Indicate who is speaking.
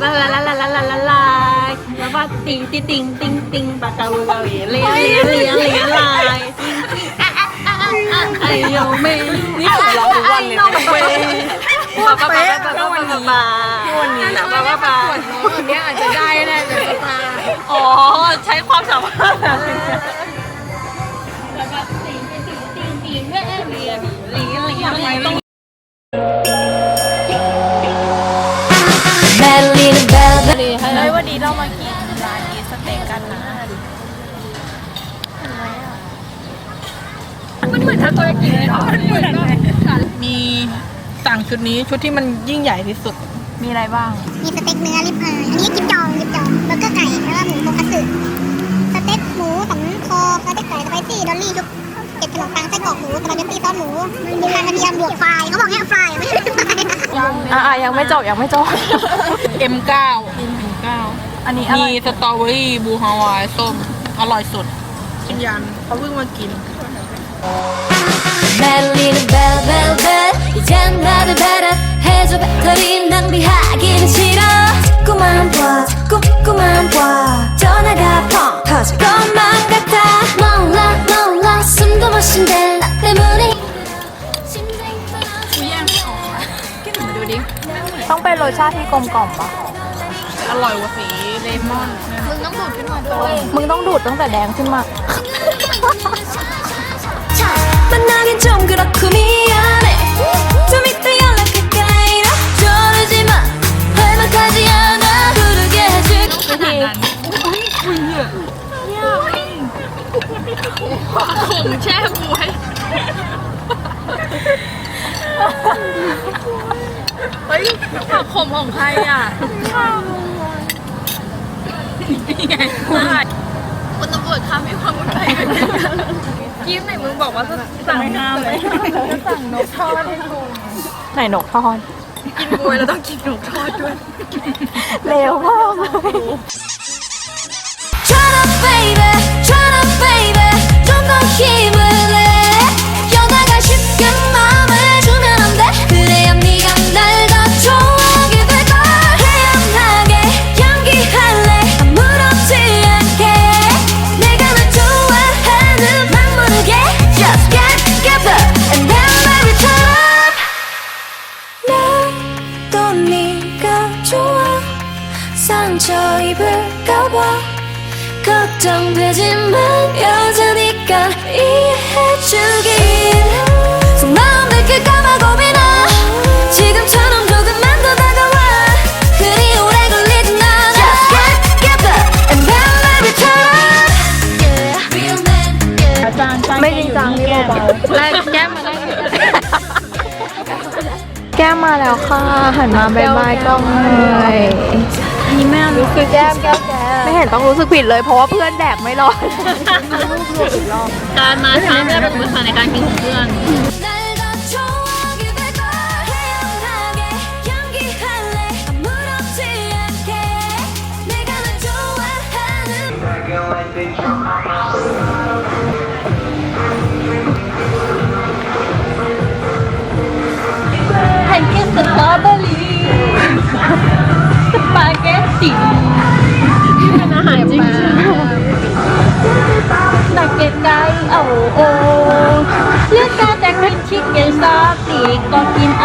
Speaker 1: บัละลลลลลลลแล้วว่าติงติติงติงติงปากกาเราเลี้ยเลี้ยเลี้ยเลี้ยลายไอโยเมนี่หัวเราทุกวันเลยเว้ยป้เป้เป้าป้าป้าป้าวันนี้นะป้าป้าป้า
Speaker 2: วันนี้อาจจะได้แน่เลยป้า
Speaker 1: อ๋อใช้ความสามารถแล้วก็ติงติงติงติงเลี้ยเลี้ยเลี้ยเลี้ย
Speaker 2: สเต็กกันนะมันเหมือนทาโกยากิเลยเนาะมันเหมือนแบบ
Speaker 3: มีสั่งชุดนี้ชุดที่มันยิ่งใหญ่ที่สุด
Speaker 2: มีอะไรบ้าง
Speaker 4: มีสเต็กเนื้อริบอายอันนี้กิมจองกิมจองเบอร์เกอร์ไก่แล้วก็หมูโทคัตสึสเต็กหมูสันคอสเต็กไก่สไปซี่ดอลลี่ชุบเก็บขนมปังไส้กรอกหมูสปาเกตตี้ซอสหมูมีทานกระเทียมบวกฟรายเขาบอกเนี่ยฟรายไม่ใช่ฟราย
Speaker 2: อ่ายังไม่จบยังไม่จบ
Speaker 3: M9 M9
Speaker 2: อันนี้อะไร
Speaker 3: มีสตรอเบอรี่บลูฮาวายส้ม อร่อยสุดชินยันเขาเพิ่งมากิน
Speaker 5: 날리는 벨벨벨 이젠 다들 베라 해줘 배터리 낭비하기는 싫어 자꾸만 봐 자꾸 자꾸만 봐 전화가 펑 터질 것만 같아 몰라 몰라 숨도 못 쉰대 나 때문에 심장이
Speaker 3: ดูดิ
Speaker 2: ต้องเป็นรสชาติที่กลมกล่อมปะ
Speaker 3: อร่อยกว่าสีเลมอน
Speaker 2: มึงต้องดูดขึ้นมาตัวมึงต้องดูดตั้งแต่แดงขึ้นมา
Speaker 5: 만나긴 좀 그렇고 미안해 좀 이따 연락할까 이라 저러지 마 할만하지 않아 부르게 해줄
Speaker 1: ผมแช่บวย
Speaker 2: เฮ้ยผักขมของใครอ่ะ
Speaker 1: คนตำรวจคะมีความวุ่นวายเกิดขึ้น
Speaker 2: กิฟไหนมึงบอกว่าจะสั่งห้ามเลยจะสั่งนกทอดให้กูไหนนกทอด
Speaker 1: กินบวยแล้วต้องกินหนูทอดด้วย
Speaker 2: เร็วมากเลย
Speaker 5: Try to baby 상처 입을까봐 걱정되지만 여자니까 이해해주길 속마음 들킬까봐 고민아 지금처럼 조금만 더 다가와 그리 오래 걸리진 않아 Just get together and then baby turn up Yeah real man yeah
Speaker 2: ไม่จริงจังนี่เบา
Speaker 1: แล้วแก้มมาได้
Speaker 2: ๆแก้มมาแล้วค่ะ หันมาบายบายกล้องเลย
Speaker 1: นี้แม่รู้สึก
Speaker 2: แก้มแก้วไม่เห็นต้องรู้สึกผิดเลยเพราะว่าเพื่อนแดกไม่รอด
Speaker 1: การมาช้าไม่ได้เป็นอุปสรรคในการกินของเพื่อน Girl, I think you're my Itu.